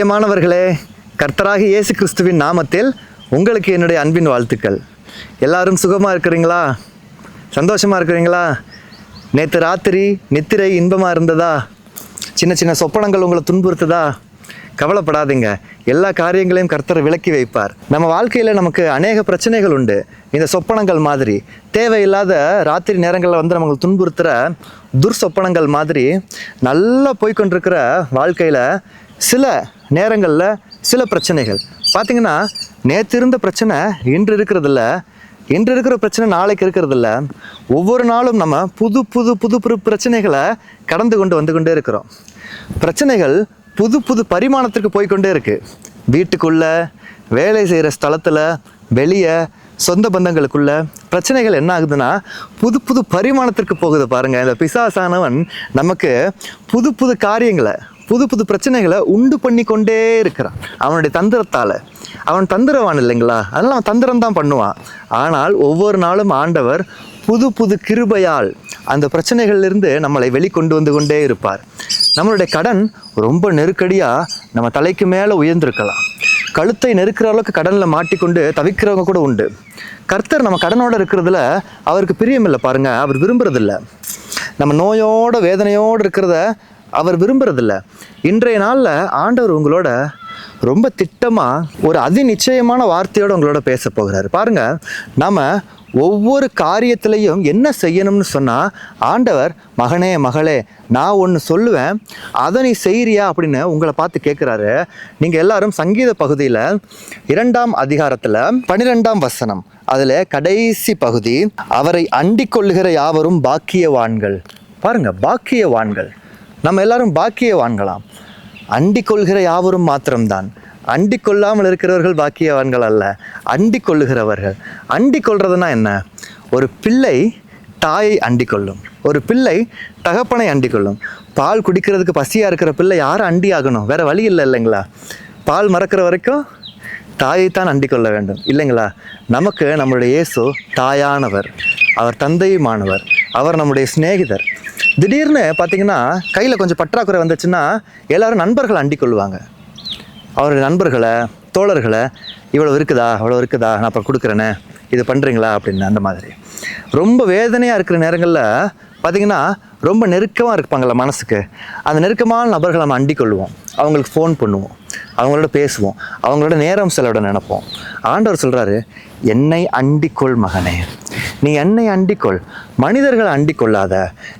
பிரியமானவர்களே கர்த்தராகி இயேசு கிறிஸ்துவின் நாமத்தில் உங்களுக்கு என்னுடைய அன்பின் வாழ்த்துக்கள். எல்லாரும் சுகமாக இருக்கிறீங்களா? சந்தோஷமாக இருக்கிறீங்களா? நேற்று ராத்திரி நித்திரை இன்பமாக இருந்ததா? சின்ன சின்ன சொப்பனங்கள் உங்களை துன்புறுத்துதா? கவலைப்படாதீங்க. எல்லா காரியங்களையும் கர்த்தரை விலக்கி வைப்பார். நம்ம வாழ்க்கையில் நமக்கு அநேக பிரச்சனைகள் உண்டு. இந்த சொப்பனங்கள் மாதிரி தேவையில்லாத ராத்திரி நேரங்களில் வந்து நம்மளுக்கு துன்புறுத்துகிற துர் சொப்பனங்கள் மாதிரி நல்லா போய்க்கொண்டிருக்கிற வாழ்க்கையில் சில நேரங்களில் சில பிரச்சனைகள். பார்த்தீங்கன்னா நேற்று இருந்த பிரச்சனை இன்று இருக்கிறதில்ல. இன்று இருக்கிற பிரச்சனை நாளைக்கு இருக்கிறதில்ல. ஒவ்வொரு நாளும் நம்ம புது புது புது புது பிரச்சனைகளை கடந்து கொண்டு வந்து கொண்டே இருக்கிறோம். பிரச்சனைகள் புது புது பரிமாணத்திற்கு போய்க்கொண்டே இருக்குது வீட்டுக்குள்ளே வேலை செய்கிற ஸ்தலத்தில் வெளியே சொந்த பந்தங்களுக்குள்ள பிரச்சனைகள் என்ன ஆகுதுன்னா புது புது பரிமாணத்திற்கு போகுது பாருங்கள் இந்த பிசாசானவன் நமக்கு புது புது காரியங்களை புது புது பிரச்சனைகளை உண்டு பண்ணி கொண்டே இருக்கிறான். அவனுடைய தந்திரத்தால். அவன் தந்திரவான் இல்லைங்களா? அதனால் அவன் தந்திரம் தான் பண்ணுவான். ஆனால் ஒவ்வொரு நாளும் ஆண்டவர் புது புது கிருபையால் அந்த பிரச்சனைகள்லேருந்து நம்மளை வெளிக்கொண்டு வந்து கொண்டே இருப்பார். நம்மளுடைய கடன் ரொம்ப நெருக்கடியாக நம்ம தலைக்கு மேலே உயர்ந்திருக்கலாம். கழுத்தை நெருக்கிற அளவுக்கு கடனில் மாட்டிக்கொண்டு தவிக்கிறவங்க கூட உண்டு. கர்த்தர் நம்ம கடனோட இருக்கிறதுல அவருக்கு பிரியமில்லை பாருங்க. அவர் விரும்புறதில்ல. நம்ம நோயோட வேதனையோடு இருக்கிறத அவர் விரும்புறதில்ல. இன்றைய நாளில் ஆண்டவர் உங்களோட ரொம்ப திட்டமாக ஒரு அதிநிச்சயமான வார்த்தையோடு உங்களோட பேச போகிறாரு. பாருங்க நம்ம ஒவ்வொரு காரியத்திலையும் என்ன செய்யணும்னு சொன்னால் ஆண்டவர் மகனே மகளே நான் ஒன்று சொல்லுவேன் அதை நீ செய்கிறியா அப்படின்னு உங்களை பார்த்து கேட்குறாரு நீங்கள் எல்லாரும் சங்கீத பகுதியில் இரண்டாம் அதிகாரத்தில் பன்னிரெண்டாம் வசனம் அதில் கடைசி பகுதி அவரை அண்டிக் கொள்ளுகிற யாவரும் பாக்கியவான்கள். பாருங்கள் பாக்கியவான்கள். நம்ம எல்லாரும் பாக்கியவான்களாம். அண்டிக் கொள்கிற யாவரும் மாத்திரம்தான். அண்டி கொள்ளாமல் இருக்கிறவர்கள் பாக்கியவான்கள் அல்ல. அண்டி கொள்ளுகிறவர்கள் அண்டி கொள்றதுனா என்ன? ஒரு பிள்ளை தாயை அண்டி கொள்ளும் ஒரு பிள்ளை தகப்பனை அண்டி கொள்ளும் பால் குடிக்கிறதுக்கு பசியாக இருக்கிற பிள்ளை யாரும் அண்டி ஆகணும் வேறு வழி இல்லை இல்லைங்களா? பால் மறக்கிற வரைக்கும் தாயைத்தான் அண்டி கொள்ள வேண்டும். இல்லைங்களா? நமக்கு நம்மளுடைய இயேசு தாயானவர். அவர் தந்தையுமானவர். அவர் நம்முடைய சிநேகிதர். திடீர்னு பார்த்தீங்கன்னா கையில் கொஞ்சம் பற்றாக்குறை வந்துச்சுன்னா எல்லாரும் நண்பர்களை அண்டிக் கொள்வாங்க அவருடைய நண்பர்களை தோழர்களை இவ்வளோ இருக்குதா? அவ்வளோ இருக்குதா? நான் அப்புறம் கொடுக்குறேனே. இது பண்ணுறீங்களா அப்படின்னு அந்த மாதிரி. ரொம்ப வேதனையாக இருக்கிற நேரங்களில் பார்த்தீங்கன்னா ரொம்ப நெருக்கமாக இருப்பாங்கள மனசுக்கு. அந்த நெருக்கமான நபர்களை நம்ம அண்டிக் கொள்வோம் அவங்களுக்கு ஃபோன் பண்ணுவோம். அவங்களோட பேசுவோம். அவங்களோட நேரம் செலவிட நினைப்போம். ஆண்டவர் சொல்கிறாரு என்னை அண்டிக்கொள் மகனே. நீ என்னை அண்டிக்கொள் மனிதர்களை அண்டிக்கொள்ளாத.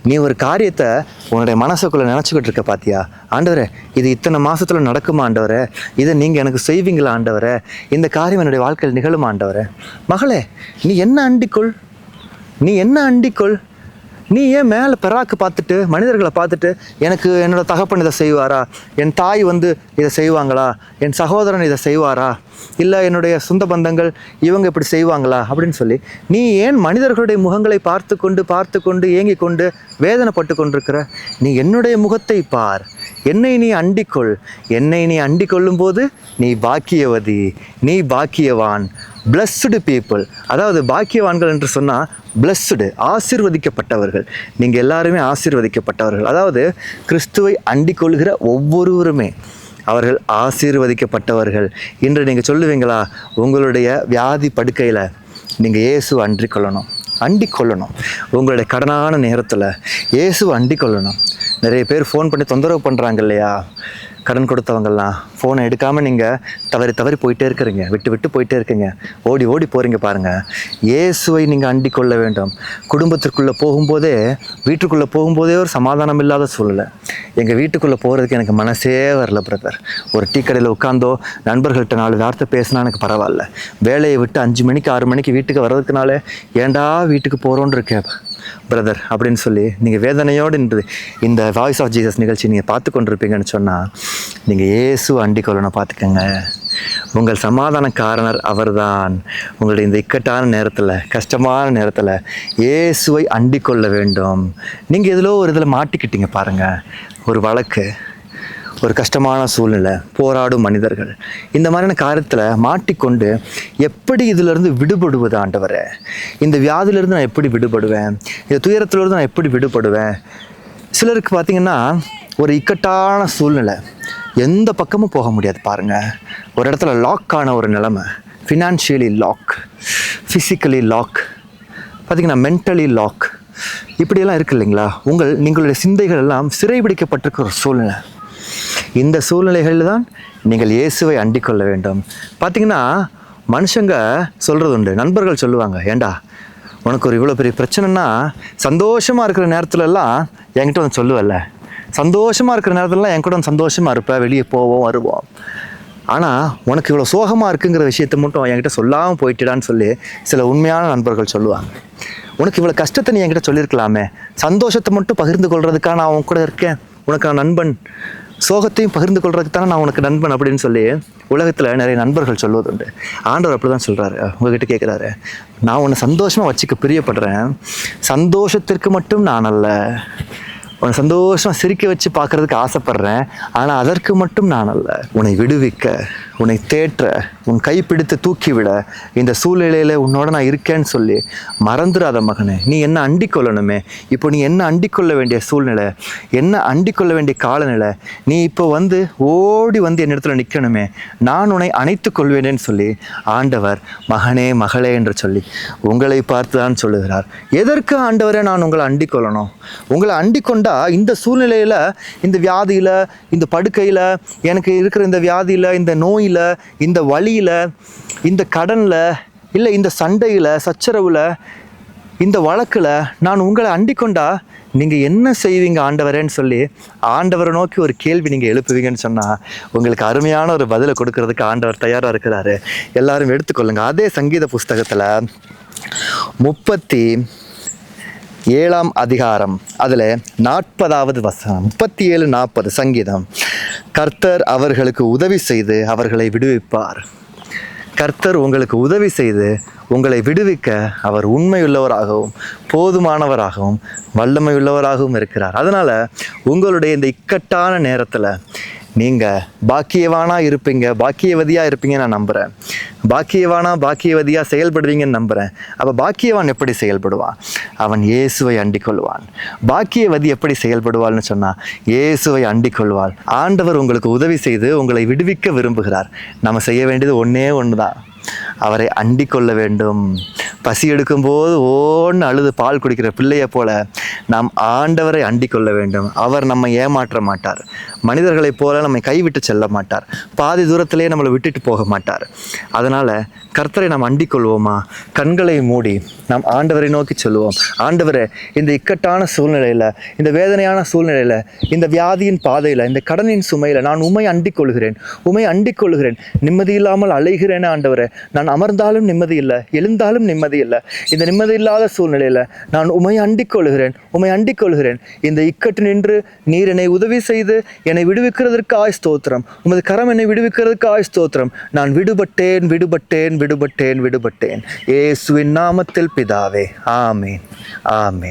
நீ ஒரு காரியத்தை உன்னுடைய மனசுக்குள்ளே நினச்சிக்கிட்டு இருக்க பாத்தியா? ஆண்டவரே இது இத்தனை மாதத்தில் நடக்குமா ஆண்டவரே? இதை நீங்கள் எனக்கு செய்வீங்களா ஆண்டவரே? இந்த காரியம் என்னுடைய வாழ்க்கையில் நிகழுமா ஆண்டவரே? மகளே நீ என்ன அண்டிக்கொள்? நீ என்ன அண்டிக்கொள்? நீ ஏன் மேலே பெறாக்கு பார்த்துட்டு மனிதர்களை பார்த்துட்டு எனக்கு என்னோட தகப்பன் இதை செய்வாரா? என் தாய் வந்து இதை செய்வாங்களா? என் சகோதரன் இதை செய்வாரா? இல்லை என்னுடைய சொந்த பந்தங்கள் இவங்க இப்படி செய்வாங்களா? அப்படின்னு சொல்லி நீ ஏன் மனிதர்களுடைய முகங்களை பார்த்து கொண்டு பார்த்து கொண்டு ஏங்கி கொண்டு வேதனைப்பட்டு கொண்டிருக்கிற? நீ என்னுடைய முகத்தை பார். என்னை நீ அண்டிக்கொள். என்னை நீ அண்டிக்கொள்ளும் போது நீ பாக்கியவதி. நீ பாக்கியவான். பிளஸ்டு பீப்புள் அதாவது பாக்கியவான்கள் என்று சொன்னால் பிளஸ்டு ஆசிர்வதிக்கப்பட்டவர்கள். நீங்கள் எல்லாருமே ஆசீர்வதிக்கப்பட்டவர்கள். அதாவது கிறிஸ்துவை அண்டிக் கொள்கிற ஒவ்வொருவருமே அவர்கள் ஆசீர்வதிக்கப்பட்டவர்கள். இன்று நீங்கள் சொல்லுவீங்களா உங்களுடைய வியாதி படுக்கையில் நீங்கள் இயேசு அன்றிக்கொள்ளணும் கொள்ளணும் அண்டிக் கொள்ளணும் உங்களுடைய கடனான நேரத்தில் இயேசு அண்டிக் கொள்ளணும் நிறைய பேர் ஃபோன் பண்ணி தொந்தரவு பண்ணுறாங்க இல்லையா? கடன் கொடுத்தவங்கெல்லாம் ஃபோனை எடுக்காமல் நீங்கள் தவறி தவறி போயிட்டே இருக்கிறீங்க. விட்டு விட்டு போயிட்டே இருக்கீங்க. ஓடி ஓடி போகிறீங்க பாருங்கள் இயேசுவை நீங்கள் அண்டிக் கொள்ள வேண்டும். குடும்பத்திற்குள்ளே போகும்போதே வீட்டுக்குள்ளே போகும்போதே ஒரு சமாதானம் இல்லாத சூழ்நிலை. எங்கள் வீட்டுக்குள்ளே போகிறதுக்கு எனக்கு மனசே வரல பிரதர் ஒரு டீ கடையில் உட்காந்தோ நண்பர்கள்ட்ட நாலு வார்த்தை பேசினா எனக்கு பரவாயில்ல. வேலையை விட்டு அஞ்சு மணிக்கு ஆறு மணிக்கு வீட்டுக்கு வர்றதுக்குனாலே ஏன்டா வீட்டுக்கு போகிறோன்னு இருக்கேன்? பிரதர் அப்படின்னு சொல்லி நீங்கள் வேதனையோடு நின்று இந்த வாய்ஸ் ஆஃப் ஜீசஸ் நிகழ்ச்சி நீங்கள் பார்த்து கொண்டிருப்பீங்கன்னு சொன்னால் நீங்கள் ஏசு அண்டிக்கொள்ளணும் கொள்ளணும் உங்கள் சமாதான காரணர் அவர்தான். உங்களுடைய இந்த இக்கட்டான நேரத்தில் கஷ்டமான நேரத்தில் இயேசுவை அண்டிக்கொள்ள வேண்டும். நீங்கள் எதிலோ ஒரு இதில் மாட்டிக்கிட்டீங்க பாருங்கள் ஒரு வழக்கு. ஒரு கஷ்டமான சூழ்நிலை போராடும் மனிதர்கள். இந்த மாதிரியான காரியத்தில் மாட்டிக்கொண்டு எப்படி இதிலிருந்து விடுபடுவது ஆண்டவரை? இந்த வியாதியிலிருந்து நான் எப்படி விடுபடுவேன்? இந்த துயரத்திலிருந்து நான் எப்படி விடுபடுவேன்? சிலருக்கு பார்த்தீங்கன்னா ஒரு இக்கட்டான சூழ்நிலை. எந்த பக்கமும் போக முடியாது பாருங்கள் ஒரு இடத்துல லாக் ஆன ஒரு நிலைமை. ஃபினான்ஷியலி லாக் ஃபிசிக்கலி லாக் பார்த்தீங்கன்னா மென்டலி லாக் இப்படியெல்லாம் இருக்கு இல்லைங்களா? உங்கள் நீங்களுடைய சிந்தைகள் எல்லாம் சிறைபிடிக்கப்பட்டிருக்கிற ஒரு சூழ்நிலை. இந்த சூழ்நிலைகளில் தான் நீங்கள் இயேசுவை அண்டிக்கொள்ள வேண்டும். பார்த்தீங்கன்னா மனுஷங்க சொல்கிறது உண்டு. நண்பர்கள் சொல்லுவாங்க ஏண்டா உனக்கு ஒரு இவ்வளோ பெரிய பிரச்சனைனா சந்தோஷமாக இருக்கிற நேரத்துலலாம் என்கிட்ட வந்து சொல்லுவல்ல. சந்தோஷமாக இருக்கிற நேரத்துலலாம் என் கூட வந்து சந்தோஷமாக இருப்பேன் வெளியே போவோம் வருவோம். ஆனால் உனக்கு இவ்வளோ சோகமாக இருக்குங்கிற விஷயத்த மட்டும் என்கிட்ட சொல்லாமல் போயிட்டுடான்னு சொல்லி சில உண்மையான நண்பர்கள் சொல்லுவாங்க. உனக்கு இவ்வளோ கஷ்டத்தை நீ என்கிட்ட சொல்லியிருக்கலாமே. சந்தோஷத்தை மட்டும் பகிர்ந்து கொள்றதுக்காக நான் உன் கூட இருக்கேன். உனக்கு நான் நண்பன் சோகத்தையும் பகிர்ந்து கொள்றதுக்கு தானே நான் உனக்கு நண்பன் அப்படின்னு சொல்லி உலகத்தில் நிறைய நண்பர்கள் சொல்வதுண்டு. ஆண்டவர் அப்படி தான் சொல்கிறாரு உங்ககிட்ட கேட்குறாரு நான் உன்னை சந்தோஷமாக வச்சுக்க பிரியப்படுறேன். சந்தோஷத்திற்கு மட்டும் நான் அல்ல. உன்னை சந்தோஷமாக சிரிக்க வச்சு பார்க்கறதுக்கு ஆசைப்பட்றேன். ஆனால் அதற்கு மட்டும் நான் அல்ல. உன்னை விடுவிக்க. உன்னை தேற்ற உன் கைப்பிடித்து தூக்கிவிட இந்த சூழ்நிலையில் உன்னோட நான் இருக்கேன்னு சொல்லி மறந்துடாத மகனே. நீ என்ன அண்டிக்கொள்ளணுமே? இப்போ நீ என்ன அண்டிக்கொள்ள வேண்டிய சூழ்நிலை? என்ன அண்டிக்கொள்ள வேண்டிய காலநிலை? நீ இப்போ வந்து ஓடி வந்து என் இடத்துல நிற்கணுமே நான் உன்னை அணைத்து கொள்வேனேன்னு சொல்லி ஆண்டவர் மகனே மகளே என்று சொல்லி உங்களை பார்த்து தான் சொல்லுகிறார். எதற்கு ஆண்டவரை நான் உங்களை அண்டிக்கொள்ளணும்? உங்களை அண்டிக்கொண்டால் இந்த சூழ்நிலையில் இந்த வியாதியில் இந்த படுக்கையில் எனக்கு இருக்கிற இந்த வியாதியில் இந்த நோயில் இந்த வழியில் இந்த கடனில் இல்லை இந்த சண்டையில் சச்சரவில் இந்த வழக்கில் நான் உங்களை அண்டிக்கொண்டா நீங்கள் என்ன செய்வீங்க ஆண்டவரேன்னு சொல்லி ஆண்டவரை நோக்கி ஒரு கேள்வி நீங்கள் எழுப்புவீங்கன்னு சொன்னால் உங்களுக்கு அருமையான ஒரு பதிலை கொடுக்கறதுக்கு ஆண்டவர் தயாராக இருக்கிறாரு. எல்லாரும் எடுத்துக்கொள்ளுங்க. அதே சங்கீத புஸ்தகத்தில் முப்பத்தி ஏழாம் அதிகாரம் அதில் நாற்பதாவது வசனம் முப்பத்தி ஏழு நாற்பது சங்கீதம். கர்த்தர் அவர்களுக்கு உதவி செய்து அவர்களை விடுவிப்பார். கர்த்தர் உங்களுக்கு உதவி செய்து உங்களை விடுவிக்க அவர் உண்மையுள்ளவராகவும் போதுமானவராகவும் வல்லமையுள்ளவராகவும் இருக்கிறார். அதனால் உங்களுடைய இந்த இக்கட்டான நேரத்தில் நீங்கள் பாக்கியவானாக இருப்பீங்க பாக்கியவதியாக இருப்பீங்க நான் நம்புகிறேன் பாக்கியவானா பாக்கியவதியாக செயல்படுவீங்கன்னு நம்புகிறேன் அப்போ பாக்கியவான் எப்படி செயல்படுவான்? அவன் இயேசுவை அண்டிக்கொள்வான். பாக்கியவதி எப்படி செயல்படுவாள்னு சொன்னால் இயேசுவை அண்டிக்கொள்வாள். ஆண்டவர் உங்களுக்கு உதவி செய்து உங்களை விடுவிக்க விரும்புகிறார். நம்ம செய்ய வேண்டியது ஒன்றே ஒன்று தான் அவரை அண்டிக்கொள்ள வேண்டும். பசி எடுக்கும்போது ஓன்னு அழுது பால் குடிக்கிற பிள்ளையை போல நாம் ஆண்டவரை அண்டிக் கொள்ள வேண்டும். அவர் நம்மை ஏமாற்ற மாட்டார் மனிதர்களைப் போல நம்மை கைவிட்டு செல்ல மாட்டார். பாதி தூரத்திலே நம்மளை விட்டுட்டு போக மாட்டார். அதனால் கர்த்தரை நாம் அண்டிக் கொள்வோமா கண்களை மூடி நாம் ஆண்டவரை நோக்கி சொல்லுவோம் ஆண்டவரே இந்த இக்கட்டான சூழ்நிலையில் இந்த வேதனையான சூழ்நிலையில் இந்த வியாதியின் பாதையில் இந்த கடனின் சுமையில் நான் உமை அண்டிக் கொள்கிறேன் உமை அண்டிக் கொள்கிறேன் நிம்மதி இல்லாமல் அலைகிறேன் ஆண்டவரே. நான் அமர்ந்தாலும் நிம்மதி இல்லை எழுந்தாலும் நிம்மதி இல்லை. இந்த நிம்மதி இல்லாத சூழ்நிலையில் நான் உமை அண்டிக் கொள்கிறேன் உமை அண்டிக் கொள்கிறேன் இந்த இக்கட்டு நின்று நீர் என்னை உதவி செய்து என்னை விடுவிக்கிறதற்கு ஆய் ஸ்தோத்திரம். உமது கரம் என்னை விடுவிக்கிறதுக்கு ஆய் ஸ்தோத்திரம். நான் விடுபட்டேன் விடுபட்டேன் விடுபட்டேன் விடுபட்டேன். ஏசுவின் நாமத்தில் பிதாவே. ஆமேன். ஆமேன்.